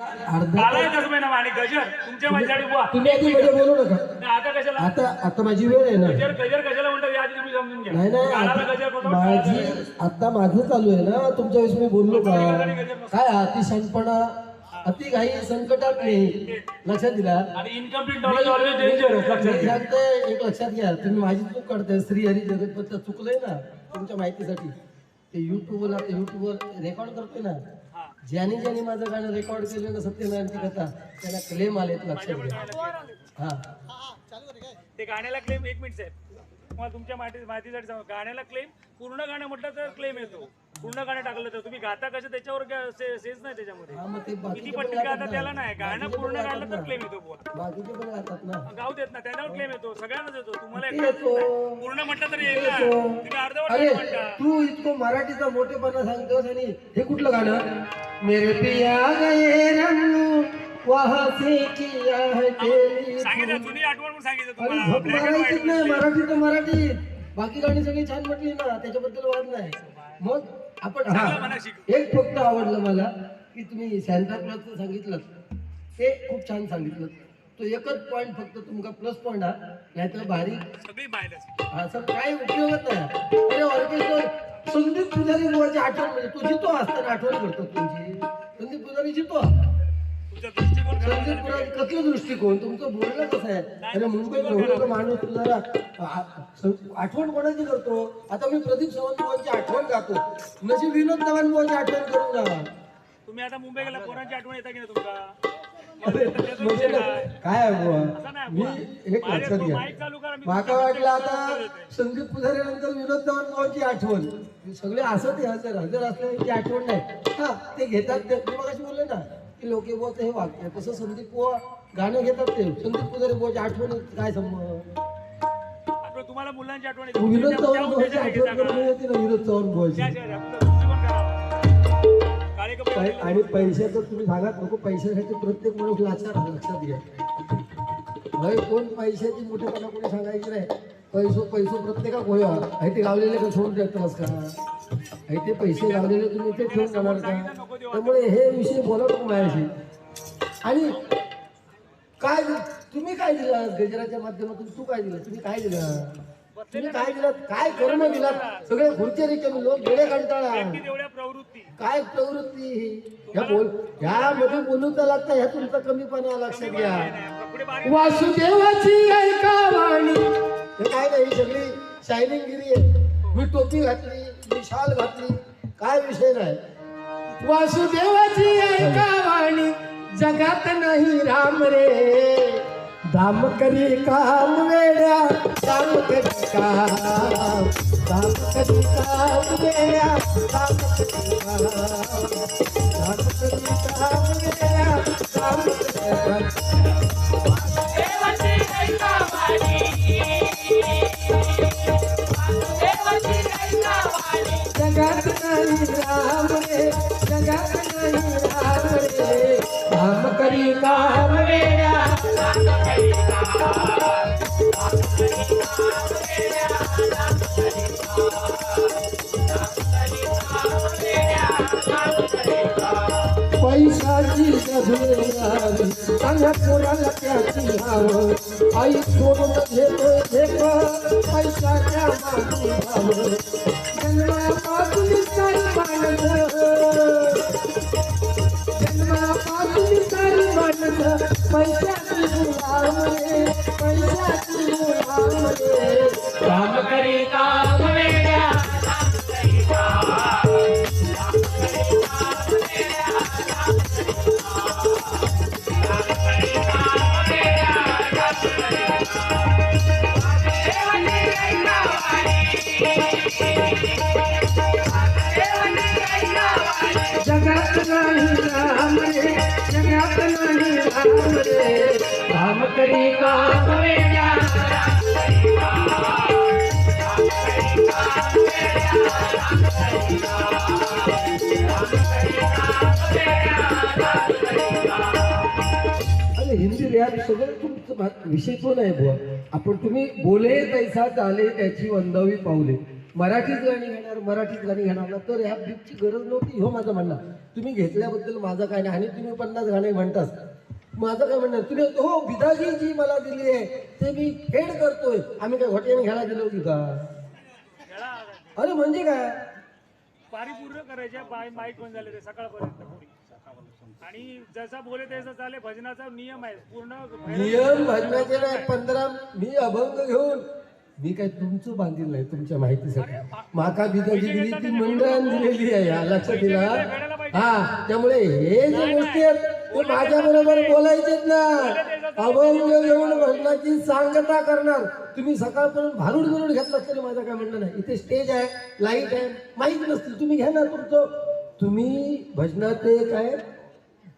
अर्धा आलाय कसं महिना आणि गजर? तुमच्या माझ्यासाठी बुवा तुम्ही आधी मध्ये बोलू नका. नाही, आता कशाला? आता आता माझी वेळ आहे ना. गजर गजर कशाला म्हणतात? या आधी तुम्ही समजून घ्या. नाही नाही आता माझी आता माझं चालू आहे ना. तुमच्या वेळेस मी बोललो का? काय अति शहाणपणा अति घाई संकटात नाही. लक्षात दिला? आणि इनकम्प्लीट नॉलेज ऑलवेज डेंजर लक्षात मी घ्या. सांगतोय एक लक्षात घ्या. तुम्ही माझी चूक करताय. श्री हरी जगतपत चुकलंय ना तुमच्या माहितीसाठी. ते युट्यूबला युट्यूबवर रेकॉर्ड करतोय ना. ज्याने ज्याने माझं गाणं रेकॉर्ड केलं ना सत्यनारायणची कथा त्याला क्लेम आलेत लक्षात घ्या. हा. ते गाण्याला क्लेम एक मिनिट साहेब. तुम्हाला तुमच्या माहिती माहितीसाठी सांगू. गाण्याला क्लेम पूर्ण गाणं म्हटलं तर क्लेम येतो. पूर्ण गाणं टाकलं तर तुम्ही गाता कसं? त्याच्यावर से- सेन्स नाही त्याच्यामध्ये. मग ते किती बाकीचे पण पट्टी गातात गाता त्याला नाही. गाणं बाकीचे पूर्ण गाणं तर. क्लेम येतो बुवा. बाकीचे पण गातात ना. गाव देत ना त्याच्यावर क्लेम येतो. सगळ्यांनाच येतो. तुम्हाला येतो. नाही. पूर्ण म्हटलं तरी येईल ना. तुम्ही अर्धवट अरे नाही म्हणता. तू इतकं मराठीचा मोठेपणा सांगतोस आणि हे कुठलं गाणं? मेरे पिया गए रंगू वहाँ से किया है तेरी सांगितलं जुनी आठवण म्हणून सांगितलं अरे तुम्हाला. झोप Black and मारायचीच नाही. मध्ये. मराठी तर मराठीत बाकी गाणी सगळी छान म्हटली ना. त्याच्याबद्दल वाद नाही. मग आपण चांगलं म्हणा शिक. एक फक्त आवडलं मला की तुम्ही सॅन्टा क्लॉजचं सांगितलं ते खूप छान सांगितलं तो एकच पॉईंट फक्त तुमका प्लस पॉईंट हा. नाहीतर भारी. सगळी असं काही उपयोगच नाही. अरे ऑर्केस्ट्रा संदीप पुजारी आठवण म्हणजे तुझी तो असताना आठवण करतो तुमची. संदीप पुजारीची तो पुजारी कसलं दृष्टिकोन? तुमचं बोलणं कसं आहे? अरे मुंबईत माणूस जरा आठवण कोणाची करतो? आता मी प्रदीप सावंत बुवांची आठवण गातो. नशी विनोद बुवांची आठवण करून जा तुम्ही आता मुंबई गेला पोरांची आठवण येता की नाही तुमका? म्हणजे काय? मी. एक लक्षात घ्या. माका वाटलं आता पुजारी नंतर विनोद भावांची आठवण. सगळे असत हजर हजर असल्याची आठवण नाही. हा ते घेतात ते मी मगाशी बोलले ना की लोके बुवा हे वाक्य तसं संदीप बुवा गाणं घेतात ते. संदीप पुजारी बुवाची आठवण काय संबंध? आपलं तुम्हाला मुलांची आठवण येते. विनोद त्या- चव्हाण त्या बुवाची उद्देशाने आठवण घेता करून का? येते ना विनोद चव्हाण बुवाची. त्या- आपलं पै-. आणि पैशाचं तुम्ही सांगा नको पैशासाठी प्रत्येक माणूस लाचार आहे, लक्षात घ्या भाई कोण पैशाची मोठेपणा कोणी सांगायची नाही. पैसो पैसो प्रत्येकाक होया. आहे ते गावलेले का सोडून देतास का आहे ते पैसे गावलेले तुम्ही ते ठेवून जाणार का? त्यामुळे हे विषय बोलत माझ्याशी. आणि काय तुम्ही काय दिलं गजराच्या माध्यमातून? तू काय दिलं? तुम्ही काय दिलं? तुम्ही काय दिलं काय कर्म दिलात? सगळे खुर्चे रिकामी लोक गेले कंटाळा. प्रवृत्ती काय प्रवृत्ती ही? या बोल ह्यामध्ये बोलून तर लागतं ह्या तुमचा कमीपणा लक्षात घ्या. वासुदेवाची ऐका वाणी. हे काय नाही ही सगळी शायनिंग गिरी आहे. मी टोपी घातली मी शाल घातली काय विषय नाही. वासुदेवाची ऐका वाणी जगात नाही राम रे. दाम करी काम वेड्या दाम करी काम दाम करी काम वेड्या दाम करी काम दाम करी काम वेड्या दाम करी काम. आई सोडून घेतो घेतो पैशाच्या मागे भाव जन्मापासून सारी माणसं जन्मापासून सारी पैशाची पैशाची सगळं तुमचं विषय तो नाही बुवा. आपण तुम्ही बोले तैसा चाले त्याची वंदावी पावले. मराठीत गाणी घेणार मराठीत गाणी घेणार तर ह्या बीपची गरज नव्हती. हो माझं म्हणणं. तुम्ही घेतल्याबद्दल माझं काय नाही. आणि तुम्ही पन्नास गाणे म्हणताच माझं काय म्हणणं? तुम्ही हो बिदागी जी मला दिली आहे. ते मी हेड करतोय. आम्ही काय हॉटेल घ्यायला गेलो होती का? अरे म्हणजे काय? पारी पूर्ण करायच्या बाय माईक बंद झाले ते सकाळपर्यंत. आणि जसा बोले तसा चाले भजनाचा नियम आहे. पूर्ण नियम भजनाचे नाही पंधरा मी अभंग घेऊन मी काय तुमचं बांधील नाही तुमच्या माहितीसाठी. माका बिदागी दिली ती मंडळाने दिलेली आहे या लक्षात दिला. हा त्यामुळे हे जे गोष्टी आहेत ते माझ्या बरोबर बोलायचेच ना अभंग घेऊन भजनाची सांगता करणार. तुम्ही सकाळपर्यंत भारूड बिरूड घेतला तरी माझं काय म्हणणं नाही. इथे स्टेज आहे लाइट आहे माहीत नसतील. तुम्ही घ्या ना तुमचं. तुम्ही भजनाचे काय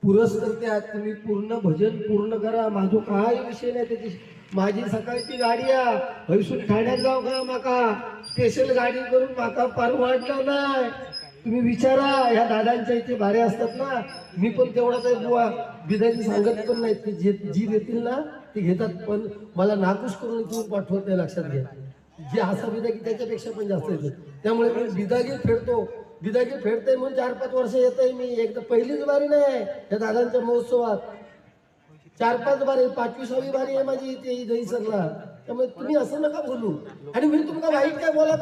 पुरस्कर्ते आहात तुम्ही पूर्ण भजन पूर्ण करा. माझो काय विषय नाही त्याची माझी सकाळची गाडी या. हयसून ठाण्यात जाऊ का माका? स्पेशल गाडी करून माका परवडणार नाही. तुम्ही विचारा. ह्या दादांच्या इथे भारे असतात ना. मी पण तेवढा आहे बुवा बिदाची सांगत पण नाही. ते जे जी देतील ना ते घेतात. पण मला नाकूश करून तुम्ही पाठवत नाही लक्षात घ्या. जे असा बिदागी त्याच्यापेक्षा पण जास्त येते त्यामुळे मी बिदागी फेडतो बिदागी फेडते म्हणून चार पाच वर्ष येतंय मी. एकदा पहिलीच बारी नाही या दादांच्या महोत्सवात. चार पाच बारी पाचवी सहावी बारी आहे माझी इथे दहीसरला त्यामुळे तुम्ही असं नका बोलू. आणि मी तुम्हाला वाईट काय बोला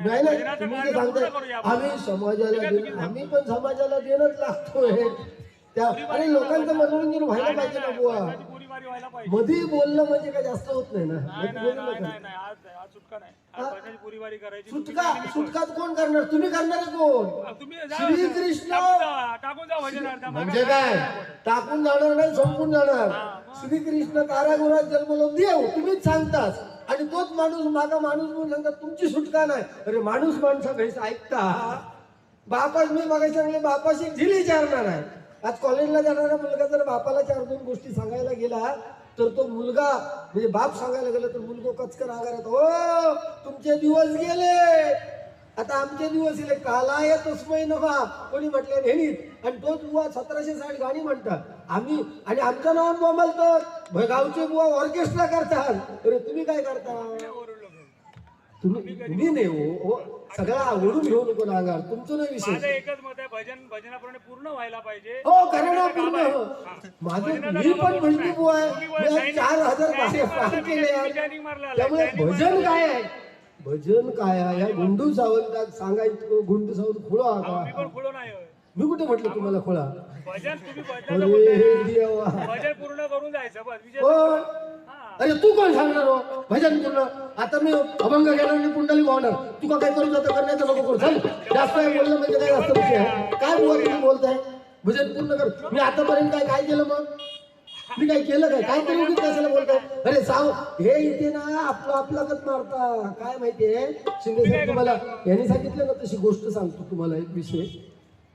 नाही ना? तुम्ही जे सांगताय. आम्ही समाजाला देणं आम्ही पण समाजाला देणंच लागतोय. त्या आणि लोकांचं मनोरंजन व्हायला पाहिजे ना बुवा. भजनाची पुरी वारी व्हायला पाहिजे. मधी बोलणं म्हणजे काय जास्त होत नाही ना. बोलू नका सुटका सुटकात कोण करणार? तुम्ही करणार कोण? भजन अर्धा म्हणजे काय? टाकून जाणार नाही संपून जाणार. श्रीकृष्ण कारागृहात जन्मलो देव तुम्हीच सांगताच. आणि तोच माणूस मागा माणूस म्हणून सांगतात तुमची सुटका नाही. अरे माणूस माणसा भेस ऐकता. बापास मी मागा सांगले बापाशी झिल विचारणार आहे. आज कॉलेजला जाणारा मुलगा जर बापाला चार दोन गोष्टी सांगायला गेला तर तो मुलगा म्हणजे बाप सांगायला गेला तर मुलगा कचकर आगारात हो तुमचे दिवस गेले. आता आमचे दिवस येले काला या तस्मय नफा कोणी म्हटले नेहमीत आणि तोच बुवा सतराशे साठ गाणी म्हणतात. आम्ही आणि आमच्या नावात बोंबलतो गावचे बुवा ऑर्केस्ट्रा करतात. अरे तुम्ही काय करता? तुम्ही तुम्ही नाही हो. सगळा आवडून घेऊ नको ना अंगार तुमचं नाही माझं विषय एकच मत आहे भजन भजनाप्रमाणे पूर्ण व्हायला पाहिजे हो करा ना भजनाचं काम पूर्ण आहे. हो. हा. माझं भजनाचं मी पण पूर्ण भजनी आहे. बुवा आहे मी आज चार हजार मारला, काम केले यार. त्यामुळे भजन. काय आहे भजन काय आहे ह्या गुंडू सावंतात सांगायचं गुंडू सावंत खुळा मी का पण खुलो नाही होय. मी कुठे म्हटलं तुम्हाला खुळा भजन तुम्ही भजनाचं बोलताय अरे ना. देवा भजन पूर्ण करून जायचं बस विजय कोण हा. अरे तू कोण सांगणार हो? भजन पूर्ण आता मी अभंग घेणार आणि कुंडली वाहणार. तुका काय करू जातं करण्याचं नको करू. चल जास्त काय बोललं म्हणजे काय जास्त विषय आहे? काय बुवा तुम्ही बोलताय? भजन पूर्ण कर. मी आतापर्यंत काय काय केलं मग? मी काय केलं काय? काय तरी उगीच कशाला बोलताय? अरे साव हे इथे ना आपलं आपलाच मारता. काय माहितीये शिंदे साहेब तुम्हाला यांनी सांगितलं ना तशी गोष्ट सांगतो तुम्हाला एक विषय.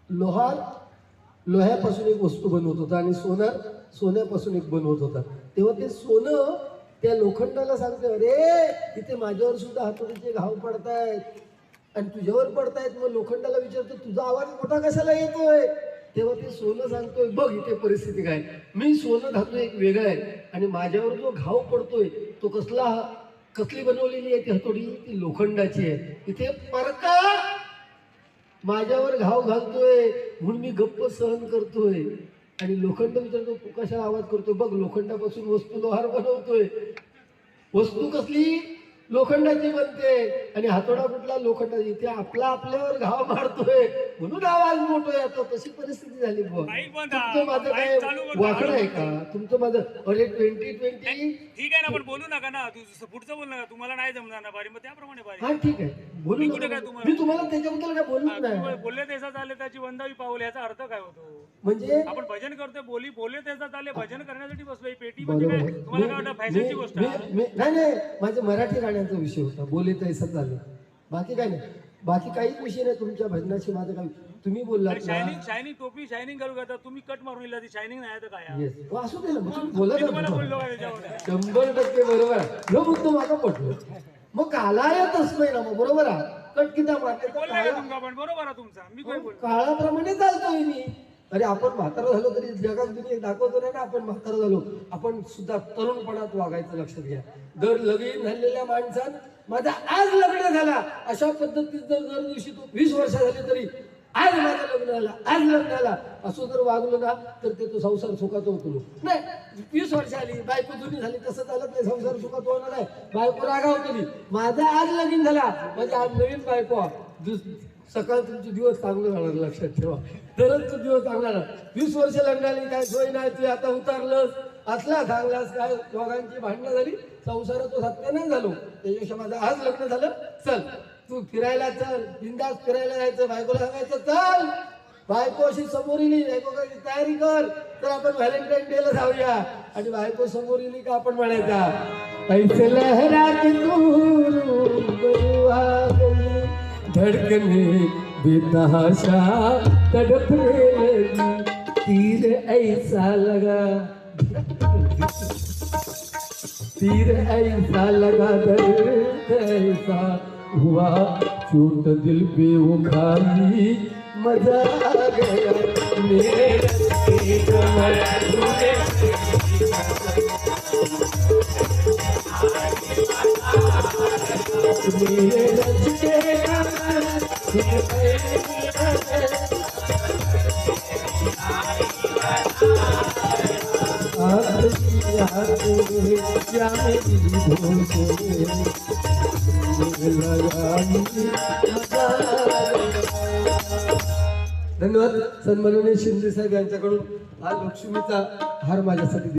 लोहार लोह्यापासून एक वस्तू बनवत होता आणि सोनार सोन्यापासून एक बनवत होता. तेव्हा ते सोनं त्या लोखंडाला सांगते अरे इथे माझ्यावर सुद्धा हातोडीचे घाव पडतायत आणि तुझ्यावर पडतायत. मग लोखंडाला विचारतो तुझा आवाज मोठा कशाला येतोय? तेव्हा ते सोनं सांगतोय बघ इथे परिस्थिती काय मी सोनं घातोय एक वेगळं आहे आणि माझ्यावर जो घाव पडतोय तो कसला कसली बनवलेली आहे ती हतोडी? ती लोखंडाची आहे. इथे परका माझ्यावर घाव घालतोय म्हणून मी गप्प सहन करतोय. आणि लोखंड विचारतो तू कशा आवाज करतो बघ लोखंडापासून वस्तू लोहार बनवतोय. वस्तू कसली? लोखंडाची बनते. आणि हातोडा कुठला? लोखंडाची इथे आपला आपल्यावर घाव मारतोय. म्हणून आवाज मोठो येतो तशी परिस्थिती झाली तुमचं माझं काय. वाकडं आहे का? तुमचं माझं अरे ट्वेंटी ट्वेंटी ठीक आहे ना पण बोलू नका ना. पुढचं बोल नका. तुम्हाला नाही जमणार ना बारी. मग त्याप्रमाणे हा ठीक आहे. बोलू मी कुठे नका. काय तुम्हाला- मी तुम्हाला त्याच्याबद्दल काय बोलूच नाही. बोलले त्याचा चालले त्याची वंदावी पावले याचा अर्थ काय होतो? म्हणजे आपण भजन करतोय बोली बोलले त्याचा चालले भजन करण्यासाठी बसलोय. पेटी म्हणजे काय? तुम्हाला काय वाटतं? फॅशनची गोष्ट नाही नाही. माझे मराठी गाण्याचा विषय होता. बोले तैसं झालं. बाकी काय नाही. बाकी काहीच विषय नाही. तुमच्या भजनाशी माझं काय? तुम्ही बोललात ना. शायनिंग टोपी शायनिंग करू का तुम्ही कट मारून ती शायनिंग नाही तर काय आहे? येस असू दे ना. मग तुम्ही बोला मी तुम्हाला ना बोललो काय त्याच्यामध्ये शंभर टक्के बरोबर आहे. ह्यो मुद्दा माझा पटलो मग काला येतच नाही ना मग बरोबर आहे? कट किती मारते बोलला का तुमचा पण? बरोबर आहे तुमचा. मी काय बोलतो काळाप्रमाणे चालतोय मी. अरे आपण म्हातारा झालो तरी जगात दुनियेत दाखवतो नाही ना आपण म्हातारा झालो. आपण सुद्धा तरुणपणात वागायचं लक्षात घ्या. दर लगीन झालेल्या माणसात माझा आज लग्न झाला. अशा पद्धतीत जर दर दिवशी तू वीस वर्ष झाली तरी आज माझं लग्न झालं आज लग्न झाला. असं जर वागलो ना तर ते तो संसार सुखाचा होतो नाही वीस वर्ष आली बायको जुनी झाली तसं चालत नाही संसार सुखात होणार नाही बायको रागावतली माझा आज लगीन झाला. म्हणजे आज नवीन बायको. सकाळ तुमचे दिवस चांगले जाणार लक्षात ठेवा. तरच तो दिवस चांगला राहणार वीस वर्ष लग्नाली काय सोय नाही तू आता उतारलंस. असला चांगलास काय दोघांची भांडणं झाली संसार तो सत्य नाही झालो. त्याच्यापेक्षा माझं आज लग्न झालं. चल तू फिरायला चल बिंदास फिरायला जायचं बायकोला सांगायचं चल. बायको अशी समोर येली बायको तयारी कर. तर आपण व्हॅलेंटाईन डे ला जाऊया. आणि बायको समोर येली का आपण म्हणायचा? पैसे लहरा तू बरुआ धड़कने बेतहाशा तड़पने लगी तीर ऐसा लगा। तीर ऐसा लगा, दर्द ऐसा हुआ। चोट दिल पे वो खाली मज़ा आ गया। मेरे कमर तूने मेरे धन्यवाद. सन्माननीय शिंदे साहेब यांच्याकडून हा लक्ष्मीचा हार माझ्यासाठी